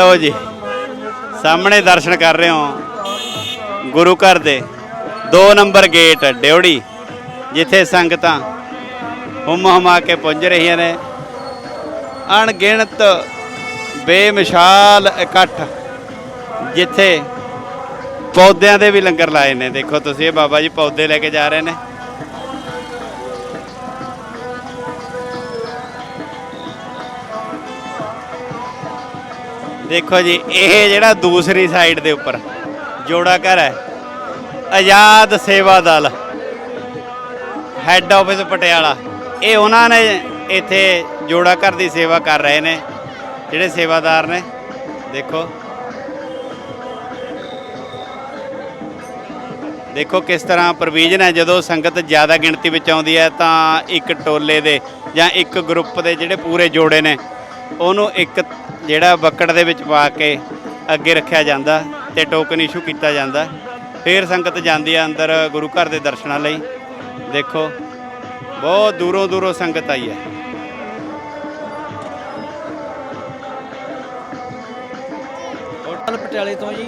ਲਓ ਜੀ। ਸਾਹਮਣੇ ਦਰਸ਼ਨ ਕਰ ਰਹੇ ਹੋ। ਗੁਰੂ ਘਰ ਦੇ 2 ਨੰਬਰ ਗੇਟ ਡਿਉੜੀ ਜਿੱਥੇ ਸੰਗਤਾਂ ਹੁਮ ਹੁਮਾ ਕੇ ਪੁੰਜ ਰਹੀਆਂ ਨੇ। ਅਣਗਿਣਤ, ਬੇਮਿਸਾਲ ਇਕੱਠ, ਜਿੱਥੇ ਪੌਦਿਆਂ ਦੇ ਵੀ ਲੰਗਰ ਲਾਏ ਨੇ। ਦੇਖੋ ਤੁਸੀਂ ਇਹ ਬਾਬਾ ਜੀ ਪੌਦੇ ਲੈ ਕੇ ਜਾ ਰਹੇ ਨੇ। ਦੇਖੋ ਜੀ, ਇਹ ਜਿਹੜਾ ਦੂਸਰੀ ਸਾਈਡ ਦੇ ਉੱਪਰ ਜੋੜਾ ਘਰ ਹੈ, ਆਜ਼ਾਦ ਸੇਵਾ ਦਲ ਹੈੱਡ ਆਫਿਸ ਪਟਿਆਲਾ, ਇਹ ਉਹਨਾਂ ਨੇ ਇੱਥੇ ਜੋੜਾ ਘਰ ਦੀ ਸੇਵਾ ਕਰ ਰਹੇ ਨੇ, ਜਿਹੜੇ ਸੇਵਾਦਾਰ ਨੇ, ਦੇਖੋ। ਦੇਖੋ ਕਿਸ ਤਰ੍ਹਾਂ ਪ੍ਰੋਵੀਜ਼ਨ ਹੈ, ਜਦੋਂ ਸੰਗਤ ਜ਼ਿਆਦਾ ਗਿਣਤੀ ਵਿੱਚ ਆਉਂਦੀ ਹੈ, ਤਾਂ ਇੱਕ ਟੋਲੇ ਦੇ ਜਾਂ ਇੱਕ ਗਰੁੱਪ ਦੇ ਜਿਹੜੇ ਪੂਰੇ ਜੋੜੇ ਨੇ ਉਹਨੂੰ ਇੱਕ ਜਿਹੜਾ ਬੱਕੜ ਦੇ ਵਿੱਚ ਪਾ ਕੇ ਅੱਗੇ ਰੱਖਿਆ ਜਾਂਦਾ ਤੇ ਟੋਕਨ ਇਸ਼ੂ ਕੀਤਾ ਜਾਂਦਾ। ਫਿਰ ਸੰਗਤ ਜਾਂਦੀ ਹੈ ਅੰਦਰ ਗੁਰੂ ਘਰ ਦੇ ਦਰਸ਼ਨਾਂ ਲਈ। ਦੇਖੋ, ਬਹੁਤ ਦੂਰੋਂ ਦੂਰੋਂ ਸੰਗਤ ਆਈ ਹੈ ਹੋਟਲ ਪਟਿਆਲੇ ਤੋਂ ਜੀ।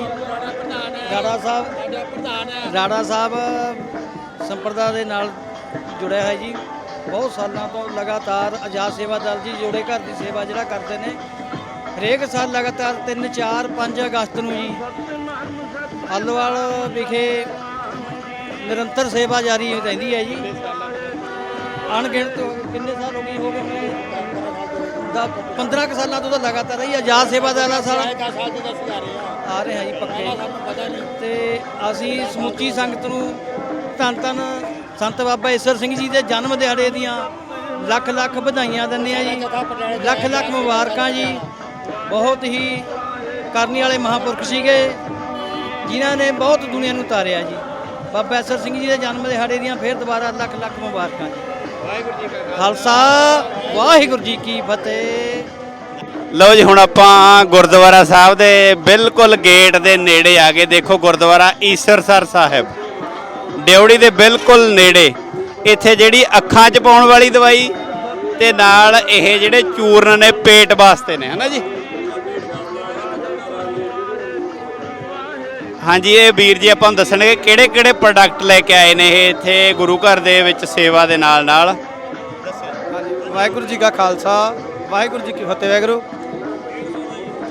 ਰਾੜਾ ਸਾਹਿਬ ਰਾੜਾ ਸਾਹਿਬ ਸੰਪਰਦਾ ਦੇ ਨਾਲ ਜੁੜਿਆ ਹੈ ਜੀ। ਬਹੁਤ ਸਾਲਾਂ ਤੋਂ ਲਗਾਤਾਰ ਆਜ਼ਾਦ ਸੇਵਾ ਦਲ ਜੀ ਜੋੜੇ ਘਰ ਦੀ ਸੇਵਾ ਜਿਹੜਾ ਕਰਦੇ ਨੇ। ਹਰੇਕ ਸਾਲ ਲਗਾਤਾਰ 3 4 5 ਅਗਸਤ ਨੂੰ ਜੀ ਆਲੋਵਾਲ ਵਿਖੇ ਨਿਰੰਤਰ ਸੇਵਾ ਜਾਰੀ ਰਹਿੰਦੀ ਹੈ ਜੀ। ਅਣਗਿਣਤ ਕਿੰਨੇ ਸਾਲ ਹੋ ਗਏ ਹੋ ਗਏ? ਦਾ 15 ਕੁ ਸਾਲਾਂ ਤੋਂ ਤਾਂ ਲਗਾਤਾਰ ਹੀ। ਆਜ਼ਾਦ ਸੇਵਾ ਦਲ ਆ ਸਾਰਾ ਆ ਰਹੇ ਹਾਂ ਜੀ ਪੱਕੇ। ਤੇ ਅਸੀਂ ਸਮੁੱਚੀ ਸੰਗਤ ਨੂੰ ਧੰਨ ਧੰਨ ਸੰਤ ਬਾਬਾ ਈਸਰ ਸਿੰਘ ਜੀ ਦੇ ਜਨਮ ਦਿਹਾੜੇ ਦੀਆਂ ਲੱਖ ਲੱਖ ਵਧਾਈਆਂ ਦਿੰਦੇ ਆ ਜੀ, ਲੱਖ ਲੱਖ ਮੁਬਾਰਕਾਂ ਜੀ। ਬਹੁਤ ਹੀ ਕਰਨੀ ਵਾਲੇ ਮਹਾਪੁਰਖ ਸੀਗੇ, ਜਿਨ੍ਹਾਂ ਨੇ ਬਹੁਤ ਦੁਨੀਆ ਨੂੰ ਤਾਰਿਆ ਜੀ। ਬਾਬਾ ਈਸਰ ਸਿੰਘ ਜੀ ਦੇ ਜਨਮ ਦਿਹਾੜੇ ਦੀਆਂ ਫੇਰ ਦੁਬਾਰਾ ਲੱਖ ਲੱਖ ਮੁਬਾਰਕਾਂ ਜੀ। ਵਾਹਿਗੁਰੂ ਜੀ ਕਾ ਖਾਲਸਾ, ਵਾਹਿਗੁਰੂ ਜੀ ਕੀ ਫਤਿਹ। ਲਓ ਜੀ, ਹੁਣ ਆਪਾਂ ਗੁਰਦੁਆਰਾ ਸਾਹਿਬ ਦੇ ਬਿਲਕੁਲ ਗੇਟ ਦੇ ਨੇੜੇ ਆ ਗਏ। ਦੇਖੋ ਗੁਰਦੁਆਰਾ ਈਸਰਸਰ ਸਾਹਿਬ। ਡਿਉੜੀ ਦੇ ਬਿਲਕੁਲ ਨੇੜੇ। ਇੱਥੇ ਜਿਹੜੀ ਅੱਖਾਂ 'ਚ ਪਾਉਣ ਵਾਲੀ ਦਵਾਈ ਤੇ ਨਾਲ ਇਹ ਜਿਹੜੇ ਚੂਰਨ ਨੇ ਪੇਟ ਵਾਸਤੇ ਨੇ, ਹਨਾ ਜੀ? ਹਾਂਜੀ, ਇਹ ਵੀਰ ਜੀ ਆਪਾਂ ਨੂੰ ਦੱਸਣਗੇ ਕਿਹੜੇ ਕਿਹੜੇ ਪ੍ਰੋਡਕਟ ਲੈ ਕੇ ਆਏ ਨੇ ਇਹ ਇੱਥੇ ਗੁਰੂ ਘਰ ਦੇ ਵਿੱਚ ਸੇਵਾ ਦੇ ਨਾਲ ਨਾਲ। ਹਾਂਜੀ ਵਾਹਿਗੁਰੂ ਜੀ ਕਾ ਖਾਲਸਾ, ਵਾਹਿਗੁਰੂ ਜੀ ਕੀ ਫਤਿਹ, ਵਾਹਿਗੁਰੂ।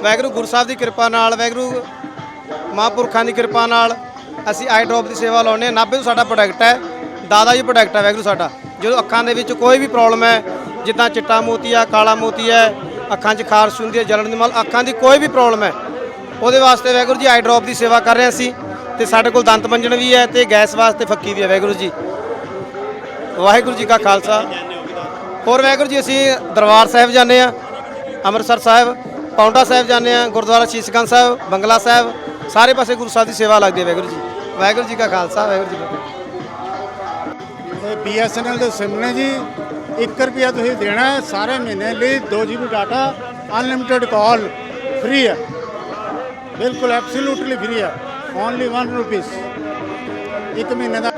ਵਾਹਿਗੁਰੂ ਗੁਰੂ ਸਾਹਿਬ ਦੀ ਕਿਰਪਾ ਨਾਲ, ਵਾਹਿਗੁਰੂ ਮਹਾਂਪੁਰਖਾਂ ਦੀ ਕਿਰਪਾ ਨਾਲ ਅਸੀਂ ਆਈ ਡ੍ਰੌਪ ਦੀ ਸੇਵਾ ਲਾਉਂਦੇ ਹਾਂ। ਨਾਭੇ ਤੋਂ ਸਾਡਾ ਪ੍ਰੋਡਕਟ ਹੈ। ਦਾਦਾ ਜੀ ਪ੍ਰੋਡਕਟ ਹੈ ਵਾਹਿਗੁਰੂ ਸਾਡਾ। ਜਦੋਂ ਅੱਖਾਂ ਦੇ ਵਿੱਚ ਕੋਈ ਵੀ ਪ੍ਰੋਬਲਮ ਹੈ, ਜਿੱਦਾਂ ਚਿੱਟਾ ਮੋਤੀ ਆ, ਕਾਲਾ ਮੋਤੀ ਹੈ, ਅੱਖਾਂ 'ਚ ਖਾਰਸ਼ ਹੁੰਦੀ ਹੈ, ਜਲਣ ਦੀ ਮਲ, ਅੱਖਾਂ ਦੀ ਕੋਈ ਵੀ ਪ੍ਰੋਬਲਮ ਹੈ, ਉਹਦੇ ਵਾਸਤੇ ਵਾਹਿਗੁਰੂ ਜੀ ਆਈ ਡ੍ਰੌਪ ਦੀ ਸੇਵਾ ਕਰ ਰਹੇ ਅਸੀਂ। ਤੇ ਸਾਡੇ ਕੋਲ ਦੰਤ ਮੰਜਣ ਵੀ ਹੈ ਤੇ ਗੈਸ ਵਾਸਤੇ ਫੱਕੀ ਵੀ ਹੈ ਵਾਹਿਗੁਰੂ ਜੀ। ਵਾਹਿਗੁਰੂ ਜੀ ਕਾ ਖਾਲਸਾ। ਹੋਰ ਵਾਹਿਗੁਰੂ ਜੀ, ਅਸੀਂ ਦਰਬਾਰ ਸਾਹਿਬ ਜਾਂਦੇ ਆ ਅੰਮ੍ਰਿਤਸਰ ਸਾਹਿਬ ਪੌਂਟਾ ਸਾਹਿਬ ਜਾਂਦੇ ਆ ਗੁਰਦੁਆਰਾ ਸ਼ੀਸ਼ਗੰਜ ਸਾਹਿਬ, ਬੰਗਲਾ ਸਾਹਿਬ ਸਾਰੇ ਪਾਸੇ ਗੁਰੂ ਸਾਹਿਬ ਦੀ ਸੇਵਾ ਲੱਗਦੀ ਹੈ, ਵਾਹਿਗੁਰੂ ਜੀ। ਵਾਹਿਗੁਰੂ ਜੀ ਕਾ ਖਾਲਸਾ, ਵਾਹਿਗੁਰੂ ਜੀ ਕੀ ਫਤਿਹ। ਇਹ BSNL ਦੇ ਸਿਮ ਨੇ ਜੀ 1 ਰੁਪਿਆ ਤੁਸੀਂ ਦੇਣਾ ਹੈ, ਸਾਰੇ ਮਹੀਨੇ ਲਈ 2 GB data, unlimited call, free ਹੈ। ਬਿਲਕੁਲ ਐਬਸੋਲੂਟਲੀ ਫ੍ਰੀ ਹੈ। ਓਨਲੀ 1 ਰੁਪੀਸ ਇੱਕ ਮਹੀਨੇ ਦਾ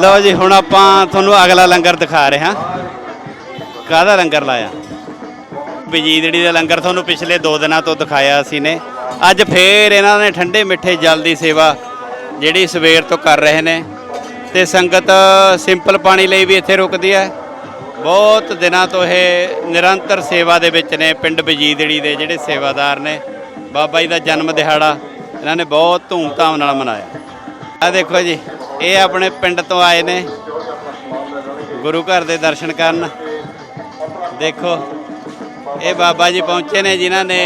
ਲਓ ਜੀ, ਹੁਣ ਆਪਾਂ ਤੁਹਾਨੂੰ ਅਗਲਾ ਲੰਗਰ ਦਿਖਾ ਰਹੇ ਹਾਂ। ਕਾਹਦਾ ਲੰਗਰ ਲਾਇਆ? ਬਜੀਦੜੀ ਦਾ ਲੰਗਰ ਤੁਹਾਨੂੰ ਪਿਛਲੇ ਦੋ ਦਿਨਾਂ ਤੋਂ ਦਿਖਾਇਆ ਸੀ ਨੇ। ਅੱਜ ਫੇਰ ਇਹਨਾਂ ਨੇ ਠੰਡੇ ਮਿੱਠੇ ਜਲ ਦੀ ਸੇਵਾ ਜਿਹੜੀ ਸਵੇਰ ਤੋਂ ਕਰ ਰਹੇ ਨੇ। ਤੇ ਸੰਗਤ ਸਿੰਪਲ ਪਾਣੀ ਲਈ ਵੀ ਇੱਥੇ ਰੁਕਦੀ ਹੈ। ਬਹੁਤ ਦਿਨਾਂ ਤੋਂ ਇਹ ਨਿਰੰਤਰ ਸੇਵਾ ਦੇ ਵਿੱਚ ਨੇ, ਪਿੰਡ ਬਜੀਦੜੀ ਦੇ ਜਿਹੜੇ ਸੇਵਾਦਾਰ ਨੇ, ਬਾਬਾ ਜੀ ਦਾ ਜਨਮ ਦਿਹਾੜਾ, ਇਹਨਾਂ ਨੇ ਬਹੁਤ ਧੂਮਧਾਮ ਨਾਲ ਮਨਾਇਆ। ਆ ਦੇਖੋ ਜੀ, ਇਹ ਆਪਣੇ ਪਿੰਡ ਤੋਂ ਆਏ ਨੇ, ਗੁਰੂ ਘਰ ਦੇ ਦਰਸ਼ਨ ਕਰਨ। ਦੇਖੋ, ਇਹ ਬਾਬਾ ਜੀ ਪਹੁੰਚੇ ਨੇ, ਜਿਨ੍ਹਾਂ ਨੇ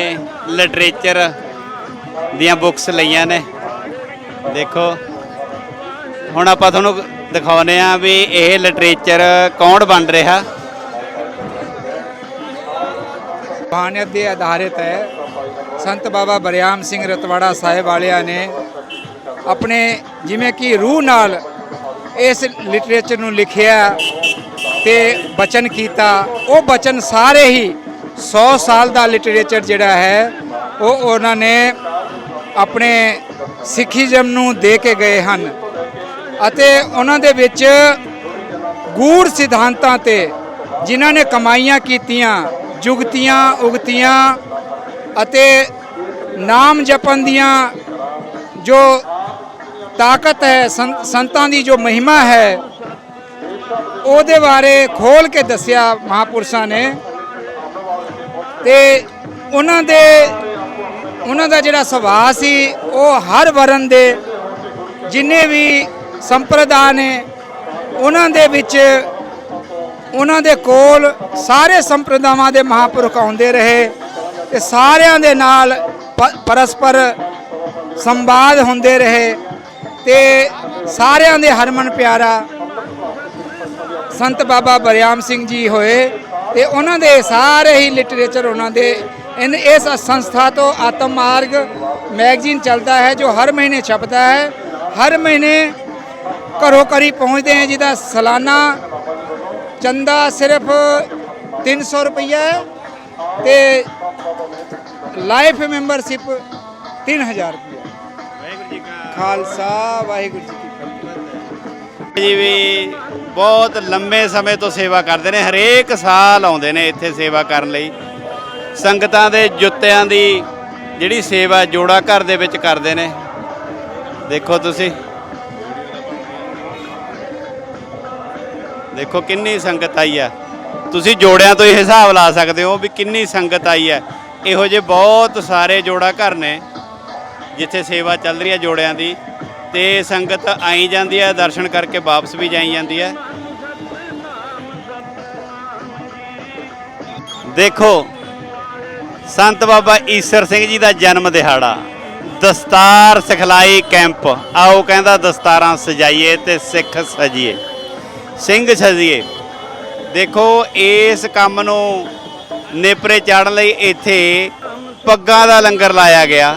ਲਿਟਰੇਚਰ ਦੀਆਂ ਬੁੱਕਸ ਲਈਆਂ ਨੇ। ਦੇਖੋ, ਹੁਣ ਆਪਾਂ ਤੁਹਾਨੂੰ ਦਿਖਾਉਨੇ ਆ ਵੀ ਇਹ ਲਿਟਰੇਚਰ ਕੌਣ ਬਣ ਰਿਹਾ। ਕਹਾਣੀਅਤ ਦੇ ਆਧਾਰਿਤ ਹੈ। ਸੰਤ ਬਾਬਾ ਬਰਿਆਮ ਸਿੰਘ ਰਤਵਾੜਾ ਸਾਹਿਬ ਵਾਲਿਆਂ ਨੇ ਆਪਣੇ ਜਿਵੇਂ ਕਿ ਰੂਹ ਨਾਲ ਇਸ ਲਿਟਰੇਚਰ ਨੂੰ ਲਿਖਿਆ ਤੇ ਬਚਨ ਕੀਤਾ। ਉਹ ਬਚਨ ਸਾਰੇ ਹੀ 100 ਸਾਲ ਦਾ ਲਿਟਰੇਚਰ ਜਿਹੜਾ ਹੈ, ਉਹ ਉਹਨਾਂ ਨੇ ਆਪਣੇ ਸਿੱਖੀਜ਼ਮ ਨੂੰ ਦੇ ਕੇ ਗਏ ਹਨ। ਅਤੇ ਉਹਨਾਂ ਦੇ ਵਿੱਚ ਗੂੜ ਸਿਧਾਂਤਾਂ ਤੇ ਜਿਨ੍ਹਾਂ ਨੇ ਕਮਾਈਆਂ ਕੀਤੀਆਂ, ਜੁਗਤੀਆਂ, ਉਗਤੀਆਂ ਅਤੇ ਨਾਮ ਜਪਣ ਦੀਆਂ ਜੋ ਤਾਕਤ ਹੈ, ਸੰਤ- ਸੰਤਾਂ ਦੀ ਜੋ ਮਹਿਮਾ ਹੈ, ਉਹਦੇ ਬਾਰੇ ਖੋਲ ਕੇ ਦੱਸਿਆ ਮਹਾਪੁਰਸ਼ਾਂ ਨੇ। ਤੇ ਉਹਨਾਂ ਦੇ, ਉਹਨਾਂ ਦਾ ਜਿਹੜਾ ਸੁਭਾਅ ਸੀ, ਉਹ ਹਰ ਵਰਨ ਦੇ ਜਿੰਨੇ ਵੀ ਸੰਪਰਦਾ ਨੇ ਉਹਨਾਂ ਦੇ ਵਿੱਚ ਉਹਨਾਂ ਦੇ ਕੋਲ ਸਾਰੇ ਸੰਪਰਦਾਵਾਂ ਦੇ ਮਹਾਪੁਰਖ ਆਉਂਦੇ ਰਹੇ ਤੇ ਸਾਰਿਆਂ ਦੇ ਨਾਲ ਪ- ਪਰਸਪਰ ਸੰਵਾਦ ਹੁੰਦੇ ਰਹੇ ਤੇ ਸਾਰਿਆਂ ਦੇ ਹਰਮਨ ਪਿਆਰਾ ਸੰਤ ਬਾਬਾ ਬਰਿਆਮ ਸਿੰਘ ਜੀ ਹੋਏ ਤੇ ਉਹਨਾਂ ਦੇ ਸਾਰੇ ਹੀ ਲਿਟਰੇਚਰ ਉਹਨਾਂ ਦੇ ਇਨ ਇਸ ਸੰਸਥਾ ਤੋਂ ਆਤਮ ਮਾਰਗ ਮੈਗਜ਼ੀਨ ਚੱਲਦਾ ਹੈ ਜੋ ਹਰ ਮਹੀਨੇ ਛਪਦਾ ਹੈ, ਹਰ ਮਹੀਨੇ ਘਰੋਂ ਘਰੀ ਪਹੁੰਚਦੇ ਹੈ ਜਿਹਦਾ ਸਾਲਾਨਾ ਚੰਦਾ ਸਿਰਫ 300 ਰੁਪਈਆ ਹੈ ਤੇ ਲਾਈਫ ਮੈਂਬਰਸ਼ਿਪ 3000 ਰੁਪਈਆ ਵਾਹਿਗੁਰੂ ਜੀ ਕਾ ਖਾਲਸਾ ਵਾਹਿਗੁਰੂ ਜੀ ਕੀ ਫਤਿਹ। ਜੀ ਵੀ ਬਹੁਤ ਲੰਮੇ ਸਮੇਂ ਤੋਂ ਸੇਵਾ ਕਰਦੇ ਨੇ ਹਰੇਕ ਸਾਲ ਆਉਂਦੇ ਨੇ ਇੱਥੇ ਸੇਵਾ ਕਰਨ ਲਈ। ਸੰਗਤਾਂ ਦੇ ਜੁੱਤਿਆਂ ਦੀ ਜਿਹੜੀ ਸੇਵਾ ਜੋੜਾ ਘਰ ਦੇ ਵਿੱਚ ਕਰਦੇ ਨੇ। ਦੇਖੋ ਤੁਸੀਂ। ਦੇਖੋ ਕਿੰਨੀ ਸੰਗਤ ਆਈ ਆ ਤੁਸੀਂ ਜੋੜਿਆਂ ਤੋਂ ਹੀ ਹਿਸਾਬ ਲਾ ਸਕਦੇ ਹੋ ਵੀ ਕਿੰਨੀ ਸੰਗਤ ਆਈ ਹੈ। ਇਹੋ ਜਿਹੇ ਬਹੁਤ ਸਾਰੇ ਜੋੜਾ ਘਰ ਨੇ, ਜਿੱਥੇ ਸੇਵਾ ਚੱਲ ਰਹੀ ਹੈ ਜੋੜਿਆਂ ਦੀ। ਤੇ ਸੰਗਤ ਆਈ ਜਾਂਦੀ ਹੈ, ਦਰਸ਼ਨ ਕਰਕੇ ਵਾਪਸ ਵੀ ਜਾਈ ਜਾਂਦੀ ਹੈ। ਦੇਖੋ, ਸੰਤ ਬਾਬਾ ਈਸਰ ਸਿੰਘ ਜੀ ਦਾ ਜਨਮ ਦਿਹਾੜਾ, ਦਸਤਾਰ ਸਿਖਲਾਈ ਕੈਂਪ। ਆਓ ਕਹਿੰਦਾ ਦਸਤਾਰਾਂ ਸਜਾਈਏ ਤੇ ਸਿੱਖ ਸਜੀਏ। ਸਿੰਘ ਸਜੀਏ ਦੇਖੋ, ਇਸ ਕੰਮ ਨੂੰ ਨੇਪਰੇ ਚਾੜਨ ਲਈ ਇੱਥੇ ਪੱਗਾਂ ਦਾ ਲੰਗਰ ਲਾਇਆ ਗਿਆ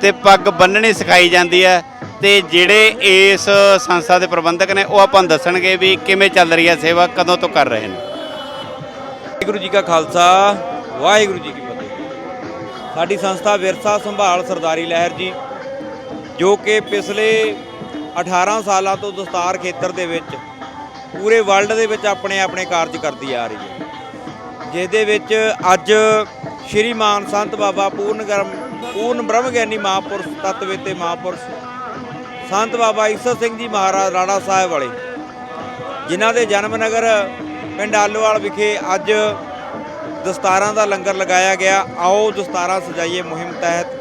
ਤੇ ਪੱਗ ਬੰਨਣੀ ਸਿਖਾਈ ਜਾਂਦੀ ਹੈ ਤੇ ਜਿਹੜੇ ਇਸ ਸੰਸਥਾ ਦੇ ਪ੍ਰਬੰਧਕ ਨੇ, ਉਹ ਆਪਾਂ ਨੂੰ ਦੱਸਣਗੇ ਵੀ ਕਿਵੇਂ ਚੱਲ ਰਹੀ ਹੈ ਸੇਵਾ, ਕਦੋਂ ਤੋਂ ਕਰ ਰਹੇ ਨੇ। ਵਾਹਿਗੁਰੂ ਜੀ ਕਾ ਖਾਲਸਾ, ਵਾਹਿਗੁਰੂ ਜੀ ਕੀ ਫਤਿਹ। ਸਾਡੀ ਸੰਸਥਾ ਵਿਰਸਾ ਸੰਭਾਲ ਸਰਦਾਰੀ ਲਹਿਰ ਜੀ, ਜੋ ਕਿ ਪਿਛਲੇ 18 ਸਾਲਾਂ ਤੋਂ ਦਸਤਾਰ ਖੇਤਰ ਦੇ ਵਿੱਚ ਪੂਰੇ ਵਰਲਡ ਦੇ ਵਿੱਚ ਆਪਣੇ ਆਪਣੇ ਕਾਰਜ ਕਰਦੀ ਆ ਰਹੀ ਹੈ। ਜਿਹਦੇ ਵਿੱਚ ਅੱਜ ਸ਼੍ਰੀਮਾਨ ਸੰਤ ਬਾਬਾ ਪੂਰਨ ਗਰਮ, ਪੂਰਨ ਬ੍ਰਹਮ ਗਿਆਨੀ ਮਹਾਂਪੁਰਸ਼ ਤਤਵੇਤੇ ਮਹਾਂਪੁਰਸ਼, ਸੰਤ ਬਾਬਾ ਈਸਰ ਸਿੰਘ ਜੀ ਮਹਾਰਾਜ ਰਾਣਾ ਸਾਹਿਬ ਵਾਲੇ, ਜਿਨ੍ਹਾਂ ਦੇ ਜਨਮ ਨਗਰ ਪਿੰਡ ਆਲੋਵਾਲ ਵਿਖੇ ਅੱਜ ਦਸਤਾਰਾਂ ਦਾ ਲੰਗਰ ਲਗਾਇਆ ਗਿਆ। ਆਓ ਦਸਤਾਰਾਂ ਸਜਾਈਏ ਮੁਹਿੰਮ ਤਹਿਤ।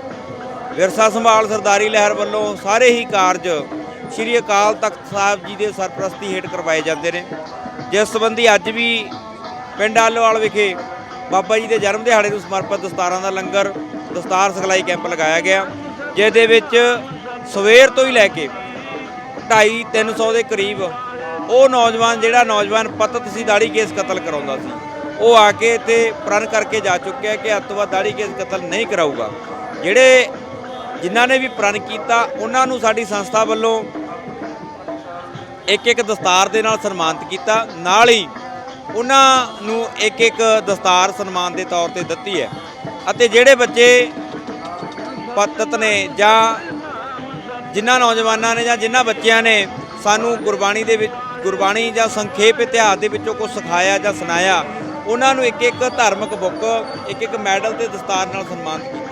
ਵਿਰਸਾ ਸੰਭਾਲ ਸਰਦਾਰੀ ਲਹਿਰ ਵੱਲੋਂ ਸਾਰੇ ਹੀ ਕਾਰਜ ਸ੍ਰੀ ਅਕਾਲ ਤਖਤ ਸਾਹਿਬ ਜੀ ਦੇ ਸਰਪ੍ਰਸਤੀ ਹੇਠ ਕਰਵਾਏ ਜਾਂਦੇ ਨੇ। ਜਿਸ ਸੰਬੰਧੀ ਅੱਜ ਵੀ ਪਿੰਡ ਆਲੋਵਾਲ ਵਿਖੇ ਬਾਬਾ ਜੀ ਦੇ ਜਨਮ ਦਿਹਾੜੇ ਨੂੰ ਸਮਰਪਿਤ ਦਸਤਾਰਾਂ ਦਾ ਲੰਗਰ, ਦਸਤਾਰ ਸਿਖਲਾਈ ਕੈਂਪ ਲਗਾਇਆ ਗਿਆ। ਜਿਹਦੇ ਵਿੱਚ ਸਵੇਰ ਤੋਂ ਹੀ ਲੈ ਕੇ 2.5 300 ਦੇ ਕਰੀਬ ਉਹ ਨੌਜਵਾਨ ਜਿਹੜਾ ਨੌਜਵਾਨ ਪਤਤ ਸੀ ਦਾੜੀ ਕੇਸ ਕਤਲ ਕਰਾਉਂਦਾ ਸੀ, ਉਹ ਆ ਕੇ ਇੱਥੇ ਪ੍ਰਣ ਕਰਕੇ ਜਾ ਚੁੱਕਿਆ ਕਿ ਅੱਤਵਾਦ ਦਾੜੀ ਕੇਸ ਕਤਲ ਨਹੀਂ ਕਰਾਊਗਾ। ਜਿਹੜੇ ਜਿਨ੍ਹਾਂ ਨੇ ਵੀ ਪ੍ਰਣ ਕੀਤਾ, ਉਹਨਾਂ ਨੂੰ ਸਾਡੀ ਸੰਸਥਾ ਵੱਲੋਂ ਇੱਕ ਇੱਕ ਦਸਤਾਰ ਦੇ ਨਾਲ ਸਨਮਾਨਿਤ ਕੀਤਾ। ਨਾਲ ਹੀ ਉਹਨਾਂ ਨੂੰ ਇੱਕ ਇੱਕ ਦਸਤਾਰ ਸਨਮਾਨ ਦੇ ਤੌਰ ਤੇ ਦਿੱਤੀ ਹੈ। ਅਤੇ ਜਿਹੜੇ ਬੱਚੇ ਪਤਤ ਨੇ ਜਾਂ ਜਿਨ੍ਹਾਂ ਨੌਜਵਾਨਾਂ ਨੇ ਜਾਂ ਜਿਨ੍ਹਾਂ ਬੱਚਿਆਂ ਨੇ ਸਾਨੂੰ ਗੁਰਬਾਣੀ ਦੇ ਵਿੱਚ, ਗੁਰਬਾਣੀ ਜਾਂ ਸੰਖੇਪ ਇਤਿਹਾਸ ਦੇ ਵਿੱਚੋਂ ਕੁਝ ਸਿਖਾਇਆ ਜਾਂ ਸੁਣਾਇਆ, ਉਹਨਾਂ ਨੂੰ ਇੱਕ ਇੱਕ ਧਾਰਮਿਕ ਬੁੱਕ ਇੱਕ ਇੱਕ ਮੈਡਲ ਤੇ ਦਸਤਾਰ ਨਾਲ ਸਨਮਾਨਿਤ ਕੀਤਾ।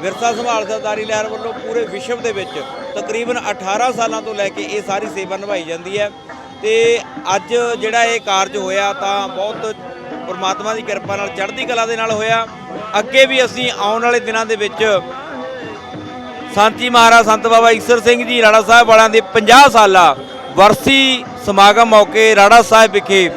ਵਿਰਸਾ ਸੰਭਾਲ ਸਰਦਾਰੀ ਲਹਿਰ ਵੱਲੋਂ ਪੂਰੇ ਵਿਸ਼ਵ ਦੇ ਵਿੱਚ ਤਕਰੀਬਨ 18 ਸਾਲਾਂ ਤੋਂ ਲੈ ਕੇ ਇਹ ਸਾਰੀ ਸੇਵਾ ਨਿਭਾਈ ਜਾਂਦੀ ਹੈ। ਤੇ ਅੱਜ ਜਿਹੜਾ ਇਹ ਕਾਰਜ ਹੋਇਆ ਤਾਂ ਬਹੁਤ ਪਰਮਾਤਮਾ ਦੀ ਕਿਰਪਾ ਨਾਲ, ਚੜ੍ਹਦੀ ਕਲਾ ਦੇ ਨਾਲ ਹੋਇਆ। ਅੱਗੇ ਵੀ ਅਸੀਂ ਆਉਣ ਵਾਲੇ ਦਿਨਾਂ ਦੇ ਵਿੱਚ ਸੰਤੀ ਮਹਾਰਾਜ ਸੰਤ ਬਾਬਾ ਈਸਰ ਸਿੰਘ ਜੀ, ਰਾੜਾ ਸਾਹਿਬ ਵਾਲਿਆਂ ਦੇ 50 ਸਾਲਾ ਵਰਸੀ ਸਮਾਗਮ ਮੌਕੇ ਰਾੜਾ ਸਾਹਿਬ ਵਿਖੇ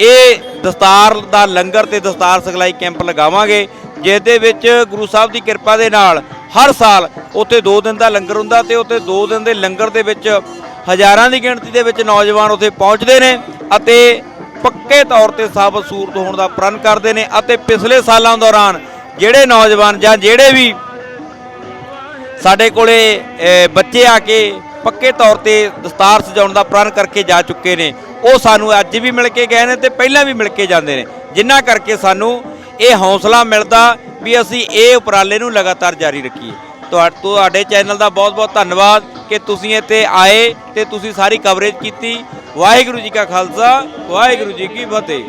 ਇਹ ਦਸਤਾਰ ਦਾ ਲੰਗਰ ਤੇ ਦਸਤਾਰ ਸਿਖਲਾਈ ਕੈਂਪ ਲਗਾਵਾਂਗੇ। ਜਿਸ ਦੇ ਵਿੱਚ ਗੁਰੂ ਸਾਹਿਬ ਦੀ ਕਿਰਪਾ ਦੇ ਨਾਲ ਹਰ ਸਾਲ ਉੱਥੇ 2 ਦਿਨ ਦਾ ਲੰਗਰ ਹੁੰਦਾ ਤੇ ਉੱਥੇ 2 ਦਿਨ ਦੇ ਲੰਗਰ ਦੇ ਵਿੱਚ ਹਜ਼ਾਰਾਂ ਦੀ ਗਿਣਤੀ ਦੇ ਵਿੱਚ ਨੌਜਵਾਨ ਉੱਥੇ ਪਹੁੰਚਦੇ ਨੇ ਅਤੇ ਪੱਕੇ ਤੌਰ ਤੇ ਸਾਬਤ ਸੂਰਤ ਹੋਣ ਦਾ ਪ੍ਰਣ ਕਰਦੇ ਨੇ ਅਤੇ ਪਿਛਲੇ ਸਾਲਾਂ ਦੌਰਾਨ ਜਿਹੜੇ ਨੌਜਵਾਨ ਜਾਂ ਜਿਹੜੇ ਵੀ ਸਾਡੇ ਕੋਲੇ ਬੱਚੇ ਆ ਕੇ ਪੱਕੇ ਤੌਰ ਤੇ ਦਸਤਾਰ ਸਜਾਉਣ ਦਾ ਪ੍ਰਣ ਕਰਕੇ ਜਾ ਚੁੱਕੇ ਨੇ, ਉਹ ਸਾਨੂੰ ਅੱਜ ਵੀ ਮਿਲ ਕੇ ਗਏ ਨੇ ਤੇ ਪਹਿਲਾਂ ਵੀ ਮਿਲ ਕੇ ਜਾਂਦੇ ਨੇ। ਜਿਨ੍ਹਾਂ ਕਰਕੇ ਸਾਨੂੰ ਇਹ ਹੌਸਲਾ ਮਿਲਦਾ ਵੀ ਅਸੀਂ ਇਹ ਉਪਰਾਲੇ ਨੂੰ ਲਗਾਤਾਰ ਜਾਰੀ ਰੱਖੀਏ। ਤੁਹਾ- ਤੁਹਾਡੇ ਚੈਨਲ ਦਾ ਬਹੁਤ-ਬਹੁਤ ਧੰਨਵਾਦ ਕਿ ਤੁਸੀਂ ਇੱਥੇ ਆਏ ਤੇ ਤੁਸੀਂ ਸਾਰੀ ਕਵਰੇਜ ਕੀਤੀ। ਵਾਹਿਗੁਰੂ ਜੀ ਕਾ ਖਾਲਸਾ, ਵਾਹਿਗੁਰੂ ਜੀ ਕੀ ਫਤਿਹ।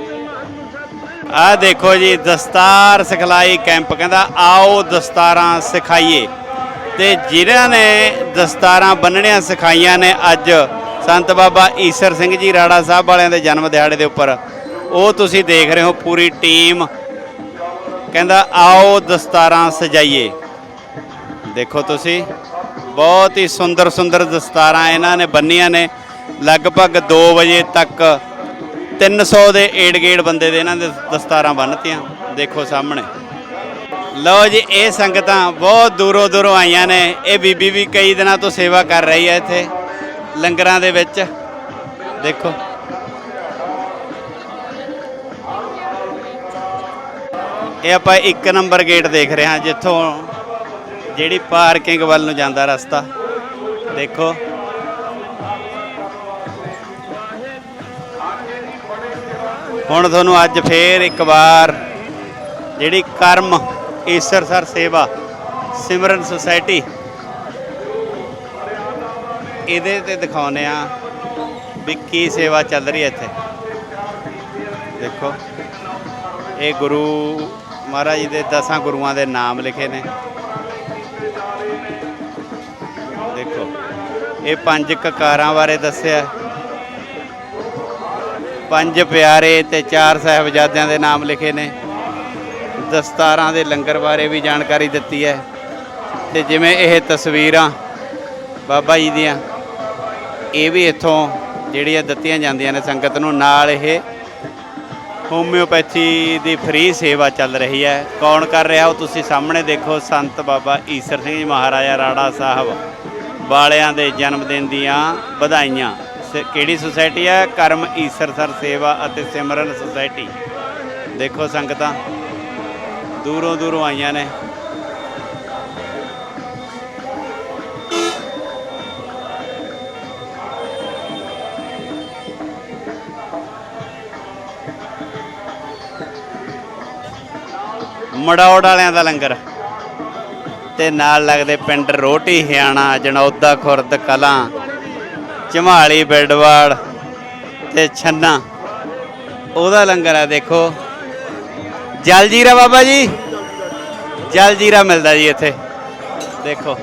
ਆਹ ਦੇਖੋ ਜੀ, ਦਸਤਾਰ ਸਿਖਲਾਈ ਕੈਂਪ ਕਹਿੰਦਾ, ਆਓ ਦਸਤਾਰਾਂ ਸਿਖਾਈਏ। ਤੇ ਜਿਨ੍ਹਾਂ ਨੇ ਦਸਤਾਰਾਂ ਬੰਨਣੀਆਂ ਸਿਖਾਈਆਂ ਨੇ ਅੱਜ, ਸੰਤ ਬਾਬਾ ਈਸਰ ਸਿੰਘ ਜੀ ਰਾੜਾ ਸਾਹਿਬ ਵਾਲਿਆਂ ਦੇ ਜਨਮ ਦਿਹਾੜੇ ਦੇ ਉੱਪਰ, ਉਹ ਤੁਸੀਂ ਦੇਖ ਰਹੇ ਹੋ ਪੂਰੀ ਟੀਮ ਕਹਿੰਦਾ, ਆਓ ਦਸਤਾਰਾਂ ਸਜਾਈਏ। ਦੇਖੋ ਤੁਸੀਂ, ਬਹੁਤ ਹੀ ਸੁੰਦਰ ਸੁੰਦਰ ਦਸਤਾਰਾਂ ਇਹਨਾਂ ਨੇ ਬੰਨੀਆਂ ਨੇ। ਲਗਭਗ 2 ਵਜੇ ਤੱਕ 300 ਦੇ ਏੜ ਗੇੜ ਬੰਦੇ ਦੇ ਇਹਨਾਂ ਦੇ ਦਸਤਾਰਾਂ ਬੰਨਤੀਆਂ, ਦੇਖੋ ਸਾਹਮਣੇ। ਲਓ ਜੀ, ਇਹ ਸੰਗਤਾਂ ਬਹੁਤ ਦੂਰੋਂ ਦੂਰੋਂ ਆਈਆਂ ਨੇ। ਇਹ ਬੀਬੀ ਵੀ ਕਈ ਦਿਨਾਂ ਤੋਂ ਸੇਵਾ ਕਰ ਰਹੀ ਹੈ ਇੱਥੇ, ਲੰਗਰਾਂ ਦੇ ਵਿੱਚ। ਦੇਖੋ। ਇਹ ਆਪਾਂ ਇੱਕ ਨੰਬਰ ਗੇਟ ਦੇਖ ਰਹੇ ਹਾਂ, ਜਿੱਥੋਂ ਜਿਹੜੀ ਪਾਰਕਿੰਗ ਵੱਲ ਨੂੰ ਜਾਂਦਾ ਰਸਤਾ। ਦੇਖੋ। ਹੁਣ ਤੁਹਾਨੂੰ ਅੱਜ ਫੇਰ ਇੱਕ ਵਾਰ ਜਿਹੜੀ ਕਰਮ ਈਸਰ ਸਰ ਸੇਵਾ, ਸਿਮਰਨ ਸੁਸਾਇਟੀ, ਇਹਦੇ ਤੇ ਦਿਖਾਉਨੇ ਆ ਵੀ ਕੀ ਸੇਵਾ ਚੱਲ ਰਹੀ ਹੈ ਇੱਥੇ। ਦੇਖੋ। ਇਹ ਗੁਰੂ ਮਹਾਰਾਜ ਜੀ ਦੇ ਦਸਾਂ ਗੁਰੂਆਂ ਦੇ ਨਾਮ ਲਿਖੇ ਨੇ। ਦੇਖੋ, ਇਹ ਪੰਜ ਕਕਾਰਾਂ ਬਾਰੇ ਦੱਸਿਆ। ਪੰਜ ਪਿਆਰੇ ਤੇ ਚਾਰ ਸਾਹਿਬਜ਼ਾਦਿਆਂ ਦੇ ਨਾਮ ਲਿਖੇ ਨੇ। ਦਸਤਾਰਾਂ ਦੇ ਲੰਗਰ ਬਾਰੇ ਵੀ ਜਾਣਕਾਰੀ ਦਿੱਤੀ ਹੈ। ਤੇ ਜਿਵੇਂ ਇਹ ਤਸਵੀਰਾਂ ਬਾਬਾ ਜੀ ਦੀਆਂ, ਇਹ ਵੀ ਇੱਥੋਂ ਜਿਹੜੀਆਂ ਦਿੱਤੀਆਂ ਜਾਂਦੀਆਂ ਨੇ ਸੰਗਤ ਨੂੰ, ਨਾਲ ਇਹ ਹੋਮਿਓਪੈਥੀ ਦੀ ਫ੍ਰੀ ਸੇਵਾ ਚੱਲ ਰਹੀ ਹੈ। ਕੌਣ ਕਰ ਰਿਹਾ ਉਹ ਤੁਸੀਂ ਸਾਹਮਣੇ ਦੇਖੋ, ਸੰਤ ਬਾਬਾ ਈਸਰ ਸਿੰਘ ਜੀ, ਮਹਾਰਾਜਾ ਰਾੜਾ ਸਾਹਿਬ। ਵਾਲਿਆਂ ਦੇ ਜਨਮ ਦਿਨ ਦੀਆਂ ਵਧਾਈਆਂ। ਸ- ਕਿਹੜੀ ਸੁਸਾਇਟੀ ਹੈ? ਕਰਮ ਈਸਰ ਸਰ ਸੇਵਾ ਅਤੇ ਸਿਮਰਨ ਸੁਸਾਇਟੀ। ਦੇਖੋ ਸੰਗਤਾਂ। ਦੂਰੋਂ ਦੂਰੋਂ ਆਈਆਂ ਨੇ। ਮੜੌੜ ਵਾਲਿਆਂ ਦਾ ਲੰਗਰ। ਤੇ ਨਾਲ ਲੱਗਦੇ ਪਿੰਡ ਰੋਟੀ ਹਿਆਣਾ ਜਨੌਦਾ ਖੁਰਦ, ਕਲਾਂ, ਝਮਾਲੀ ਬਿਰਡਵਾੜ ਤੇ ਛੰਨਾ। ਉਹਦਾ ਲੰਗਰ ਆ ਦੇਖੋ। ਜਲ ਜੀਰਾ ਬਾਬਾ ਜੀ? ਜਲ ਜੀਰਾ ਮਿਲਦਾ ਜੀ ਇੱਥੇ। ਦੇਖੋ।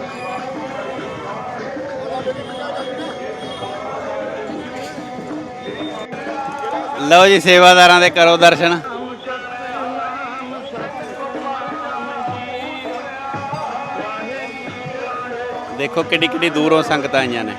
ਲਓ ਜੀ ਸੇਵਾਦਾਰਾਂ ਦੇ ਕਰੋ ਦਰਸ਼ਨ। ਦੇਖੋ ਕਿੱਡੀ ਕਿੱਡੀ ਦੂਰੋਂ ਸੰਗਤਾਂ ਆਈਆਂ ਨੇ।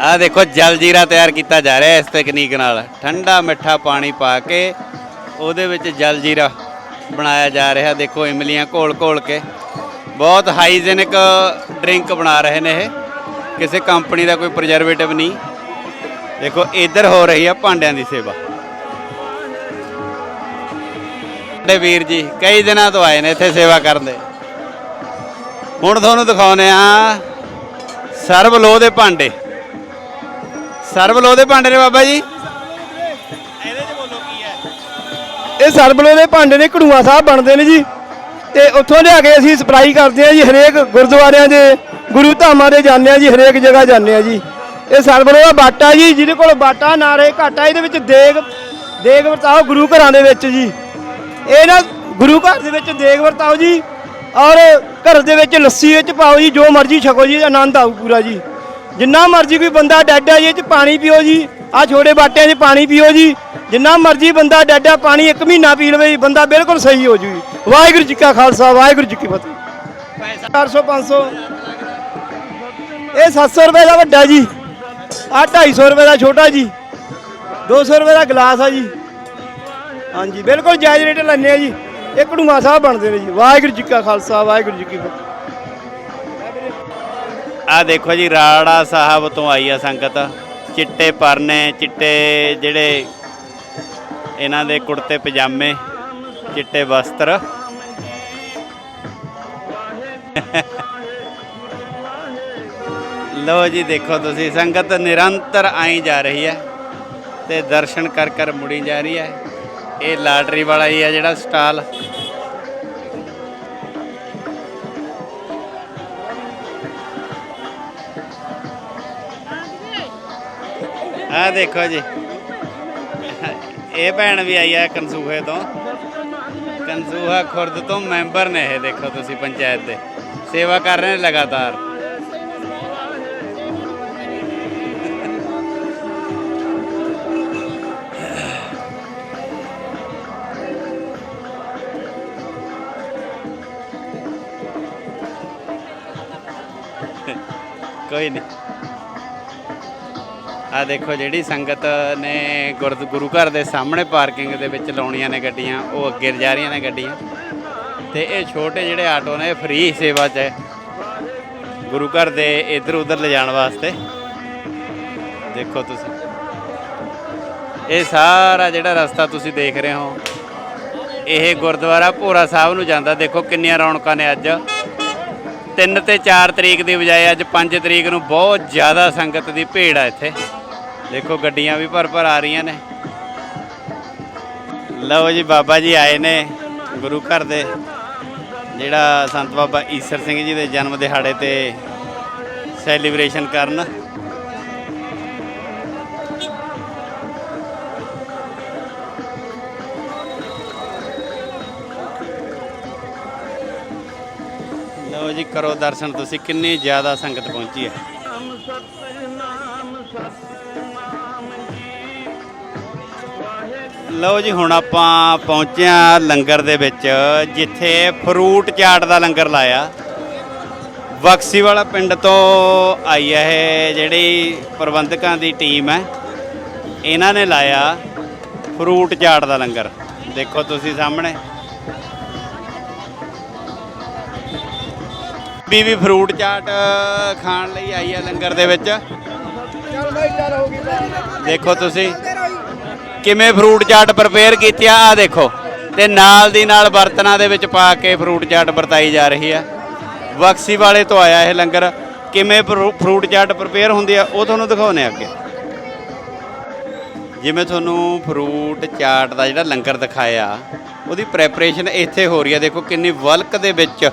ਆ ਦੇਖੋ ਜਲ ਜੀਰਾ ਤਿਆਰ ਕੀਤਾ ਜਾ ਰਿਹਾ ਇਸ ਤਕਨੀਕ ਨਾਲ। ਠੰਡਾ ਮਿੱਠਾ ਪਾਣੀ ਪਾ ਕੇ ਉਹਦੇ ਵਿੱਚ ਜਲ ਜੀਰਾ ਬਣਾਇਆ ਜਾ ਰਿਹਾ। ਦੇਖੋ ਇਮਲੀਆਂ ਘੋਲ ਘੋਲ ਕੇ। ਬਹੁਤ ਹਾਈਜੀਨਿਕ ਡਰਿੰਕ ਬਣਾ ਰਹੇ ਨੇ ਇਹ। ਕਿਸੇ ਕੰਪਨੀ ਦਾ ਕੋਈ ਪ੍ਰੀਜ਼ਰਵੇਟਿਵ ਨਹੀਂ। ਦੇਖੋ, ਇੱਧਰ ਹੋ ਰਹੀ ਆ ਭਾਂਡਿਆਂ ਦੀ ਸੇਵਾ। ਸਾਡੇ ਵੀਰ ਜੀ, ਕਈ ਦਿਨਾਂ ਤੋਂ ਆਏ ਨੇ ਇੱਥੇ ਸੇਵਾ ਕਰਨ ਦੇ। ਹੁਣ ਤੁਹਾਨੂੰ ਦਿਖਾਉਨੇ ਆ, ਸਰਬ ਲੋਹ ਦੇ ਭਾਂਡੇ। ਸਰਬ ਲੋਹ ਦੇ ਭਾਂਡੇ ਨੇ ਬਾਬਾ ਜੀ? ਇਹ ਸਰਬਲੋ ਦੇ ਭਾਂਡੇ ਨੇ ਕੜੂਆ ਸਾਹਿਬ ਬਣਦੇ ਨੇ ਜੀ। ਤੇ ਉੱਥੋਂ ਲਿਆ ਕੇ ਅਸੀਂ ਸਪਲਾਈ ਕਰਦੇ ਆ ਜੀ ਹਰੇਕ ਗੁਰਦੁਆਰਿਆਂ ਦੇ, ਗੁਰੂ ਧਾਮਾਂ ਦੇ ਜਾਂਦੇ ਆ ਜੀ, ਹਰੇਕ ਜਗ੍ਹਾ ਜਾਂਦੇ ਆ ਜੀ। ਇਹ ਸਰਬਲੋ ਦਾ ਬਾਟਾ ਜੀ, ਜਿਹਦੇ ਕੋਲ ਬਾਟਾ ਨਾ ਰਹੇ, ਘਾਟਾ ਇਹਦੇ ਵਿੱਚ ਦੇਗ ਦੇਗ ਵਰਤਾਓ ਗੁਰੂ ਘਰਾਂ ਦੇ ਵਿੱਚ ਜੀ। ਇਹ ਨਾ ਗੁਰੂ ਘਰ ਦੇ ਵਿੱਚ ਦੇਗ ਵਰਤਾਓ ਜੀ, ਔਰ ਘਰ ਦੇ ਵਿੱਚ ਲੱਸੀ ਵਿੱਚ ਪਾਓ ਜੀ, ਜੋ ਮਰਜ਼ੀ ਛਕੋ ਜੀ, ਆਨੰਦ ਆਊ ਪੂਰਾ ਜੀ। ਜਿੰਨਾ ਮਰਜ਼ੀ ਕੋਈ ਬੰਦਾ ਡੈਡ ਜੀ, ਇਹ ਚ ਪਾਣੀ ਪੀਓ ਜੀ ਆ ਛੋਟੇ ਬਾਟਿਆਂ 'ਚ ਪਾਣੀ ਪੀਓ ਜੀ। ਜਿੰਨਾ ਮਰਜ਼ੀ ਬੰਦਾ ਡੈਡਾ ਪਾਣੀ ਇੱਕ ਮਹੀਨਾ ਪੀ ਲਵੇ ਜੀ, ਬੰਦਾ ਬਿਲਕੁਲ ਸਹੀ ਹੋ ਜੂ ਜੀ। ਵਾਹਿਗੁਰੂ ਜੀ ਕਾ ਖਾਲਸਾ, ਵਾਹਿਗੁਰੂ ਜੀ ਕੀ ਫਤਿਹ। 400 500 ਇਹ 700 ਰੁਪਏ ਦਾ ਵੱਡਾ ਜੀ। ਆ 250 ਰੁਪਏ ਦਾ ਛੋਟਾ ਜੀ। 200 ਰੁਪਏ ਦਾ ਗਲਾਸ ਆ ਜੀ। ਹਾਂਜੀ, ਬਿਲਕੁਲ ਜਾਇਜ਼ ਰੇਟ ਲੈਂਦੇ ਆ ਜੀ। ਇਹ ਕੜੂਆ ਸਾਹਿਬ ਬਣਦੇ ਨੇ ਜੀ। ਵਾਹਿਗੁਰੂ ਜੀ ਕਾ ਖਾਲਸਾ, ਵਾਹਿਗੁਰੂ ਜੀ ਕੀ ਫਤਿਹ। ਆ ਦੇਖੋ ਜੀ, ਰਾੜਾ ਸਾਹਿਬ ਤੋਂ ਆਈ ਆ ਸੰਗਤ। ਚਿੱਟੇ ਪਰਨੇ, ਚਿੱਟੇ ਜਿਹੜੇ ਇਹਨਾਂ ਦੇ ਕੁੜਤੇ, ਪਜਾਮੇ, ਚਿੱਟੇ ਵਸਤਰ। ਲਓ ਜੀ, ਦੇਖੋ ਤੁਸੀਂ, ਸੰਗਤ ਨਿਰੰਤਰ ਆਈ ਜਾ ਰਹੀ ਹੈ ਤੇ ਦਰਸ਼ਨ ਕਰ ਕਰ ਮੁੜੀ ਜਾ ਰਹੀ ਹੈ। ਇਹ ਲਾਟਰੀ ਵਾਲਾ ਹੀ ਹੈ ਜਿਹੜਾ ਸਟਾਲ। ਆ ਦੇਖੋ ਜੀ, ਇਹ ਭੈਣ ਵੀ ਆਈ ਹੈ ਕੰਸੂਹੇ ਤੋਂ। ਕੰਸੂਹਾ ਖੁਰਦ ਤੋਂ ਮੈਂਬਰ ਨੇ ਇਹ, ਦੇਖੋ ਤੁਸੀਂ ਪੰਚਾਇਤ ਦੇ। ਸੇਵਾ ਕਰ ਰਹੇ ਨੇ ਲਗਾਤਾਰ। ਕੋਈ ਨਹੀਂ ਆ ਦੇਖੋ ਜਿਹੜੀ ਸੰਗਤ ਨੇ ਗੁਰਦ, ਗੁਰੂ ਘਰ ਦੇ ਸਾਹਮਣੇ ਪਾਰਕਿੰਗ ਦੇ ਵਿੱਚ ਲਾਉਣੀਆਂ ਨੇ ਗੱਡੀਆਂ, ਉਹ ਅੱਗੇ ਜਾ ਰਹੀਆਂ ਨੇ ਗੱਡੀਆਂ। ਤੇ ਇਹ ਛੋਟੇ ਜਿਹੜੇ ਆਟੋ ਨੇ, ਇਹ ਫ੍ਰੀ ਸੇਵਾ 'ਚ ਹੈ। ਗੁਰੂ ਘਰ ਦੇ ਇੱਧਰ ਉੱਧਰ ਲਿਜਾਣ ਵਾਸਤੇ। ਦੇਖੋ ਤੁਸੀਂ। ਇਹ ਸਾਰਾ ਜਿਹੜਾ ਰਸਤਾ ਤੁਸੀਂ ਦੇਖ ਰਹੇ ਹੋ, ਇਹ ਗੁਰਦੁਆਰਾ ਭੋਰਾ ਸਾਹਿਬ ਨੂੰ ਜਾਂਦਾ। ਦੇਖੋ ਕਿੰਨੀਆਂ ਰੌਣਕਾਂ ਨੇ ਅੱਜ। 3 ਤੇ 4 ਤਰੀਕ ਦੀ ਬਜਾਏ ਅੱਜ 5 ਤਰੀਕ ਨੂੰ ਬਹੁਤ ਜ਼ਿਆਦਾ ਸੰਗਤ ਦੀ ਭੀੜ ਆ ਇੱਥੇ। ਦੇਖੋ ਗੱਡੀਆਂ ਵੀ ਭਰ ਭਰ ਆ ਰਹੀਆਂ ਨੇ। ਲਓ ਜੀ, ਬਾਬਾ ਜੀ ਆਏ ਨੇ ਗੁਰੂ ਘਰ ਦੇ। ਜਿਹੜਾ ਸੰਤ ਬਾਬਾ ਈਸਰ ਸਿੰਘ ਜੀ ਦੇ ਜਨਮ ਦਿਹਾੜੇ ਤੇ ਸੈਲੀਬ੍ਰੇਸ਼ਨ ਕਰਨ। ਜੀ ਕਰੋ ਦਰਸ਼ਨ ਤੁਸੀਂ ਕਿੰਨੀ ਜ਼ਿਆਦਾ ਸੰਗਤ ਪਹੁੰਚੀ ਹੈ। ਲਓ ਜੀ ਹੁਣ ਆਪਾਂ ਪਹੁੰਚੇ ਹਾਂ ਲੰਗਰ ਦੇ ਵਿੱਚ ਜਿੱਥੇ ਫਰੂਟ ਚਾਟ ਦਾ ਲੰਗਰ ਲਾਇਆ। ਬਕਸੀ ਵਾਲਾ ਪਿੰਡ ਤੋਂ ਆਈ ਹੈ ਇਹ ਜਿਹੜੀ ਪ੍ਰਬੰਧਕਾਂ ਦੀ ਟੀਮ ਹੈ। ਇਹਨਾਂ ਨੇ ਲਾਇਆ ਫਰੂਟ ਚਾਟ ਦਾ ਲੰਗਰ। ਦੇਖੋ ਤੁਸੀਂ ਸਾਹਮਣੇ। ਬੀਬੀ ਫਰੂਟ ਚਾਟ ਖਾਣ ਲਈ ਆਈ ਹੈ ਲੰਗਰ ਦੇ ਵਿੱਚ। ਦੇਖੋ ਤੁਸੀਂ, ਕਿਵੇਂ ਫਰੂਟ ਚਾਟ ਪ੍ਰਪੇਅਰ ਕੀਤੀ ਆ ਆ ਦੇਖੋ। ਤੇ ਨਾਲ ਦੀ ਨਾਲ ਬਰਤਨਾਂ ਦੇ ਵਿੱਚ ਪਾ ਕੇ ਫਰੂਟ ਚਾਟ ਵਰਤਾਈ ਜਾ ਰਹੀ ਆ। ਬਕਸੀ ਵਾਲੇ ਤੋਂ ਆਇਆ ਇਹ ਲੰਗਰ। ਕਿਵੇਂ ਫਰੂ- ਫਰੂਟ ਚਾਟ ਪ੍ਰਪੇਅਰ ਹੁੰਦੀ ਆ, ਉਹ ਤੁਹਾਨੂੰ ਦਿਖਾਉਨੇ ਅੱਗੇ। ਜਿਵੇਂ ਤੁਹਾਨੂੰ ਫਰੂਟ ਚਾਟ ਦਾ ਜਿਹੜਾ ਲੰਗਰ ਦਿਖਾਇਆ, ਉਹਦੀ ਪ੍ਰੈਪਰੇਸ਼ਨ ਇੱਥੇ ਹੋ ਰਹੀ ਹੈ ਦੇਖੋ ਕਿੰਨੀ ਵਲਕ ਦੇ ਵਿੱਚ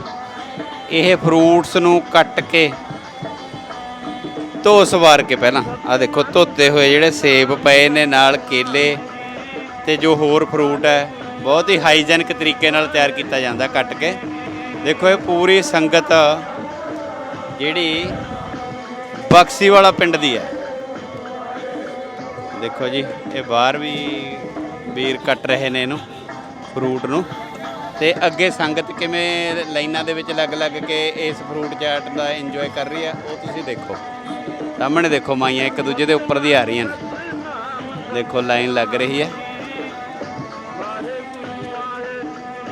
ਇਹ ਫਰੂਟਸ ਨੂੰ ਕੱਟ ਕੇ ਧੋ ਸਵਾਰ ਕੇ ਪਹਿਲਾਂ। ਆ ਦੇਖੋ, ਧੋਤੇ ਹੋਏ ਜਿਹੜੇ ਸੇਬ ਪਏ ਨੇ ਨਾਲ ਕੇਲੇ ਤੇ ਜੋ ਹੋਰ ਫਰੂਟ ਹੈ, ਬਹੁਤ ਹੀ ਹਾਈਜੈਨਿਕ ਤਰੀਕੇ ਨਾਲ ਤਿਆਰ ਕੀਤਾ ਜਾਂਦਾ ਕੱਟ ਕੇ। ਦੇਖੋ, ਇਹ ਪੂਰੀ ਸੰਗਤ ਜਿਹੜੀ ਬਕਸੀ ਵਾਲਾ ਪਿੰਡ ਦੀ ਹੈ। ਦੇਖੋ ਜੀ, ਇਹ ਬਾਹਰ ਵੀ ਵੀਰ ਕੱਟ ਰਹੇ ਨੇ ਇਹਨੂੰ ਫਰੂਟ ਨੂੰ। ਤੇ ਅੱਗੇ ਸੰਗਤ ਕਿਵੇਂ ਲਾਈਨਾਂ ਦੇ ਵਿੱਚ ਲੱਗ ਲੱਗ ਕੇ ਇਸ ਫਰੂਟ ਚਾਟ ਦਾ ਇੰਜੋਏ ਕਰ ਰਹੀ ਹੈ ਉਹ ਤੁਸੀਂ ਦੇਖੋ। ਸਾਹਮਣੇ ਦੇਖੋ ਮਾਈਆਂ ਇੱਕ ਦੂਜੇ ਦੇ ਉੱਪਰ ਦੀ ਆ ਰਹੀਆਂ ਨੇ। ਦੇਖੋ ਲਾਈਨ ਲੱਗ ਰਹੀ ਹੈ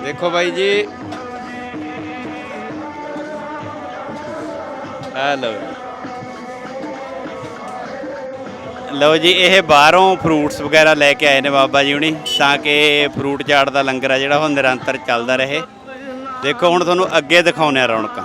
ਦੇਖੋ ਬਾਈ ਜੀ। ਆ ਲਓ। ਲਓ ਜੀ, ਇਹ ਬਾਹਰੋਂ ਫਰੂਟਸ ਵਗੈਰਾ ਲੈ ਕੇ ਆਏ ਨੇ ਬਾਬਾ ਜੀ ਹੁਣੀ, ਤਾਂ ਕਿ ਫਰੂਟ ਚਾਟ ਦਾ ਲੰਗਰ ਆ ਜਿਹੜਾ ਉਹ ਨਿਰੰਤਰ ਚੱਲਦਾ ਰਹੇ। ਦੇਖੋ, ਹੁਣ ਤੁਹਾਨੂੰ ਅੱਗੇ ਦਿਖਾਉਂਦੇ ਆ ਰੌਣਕਾਂ।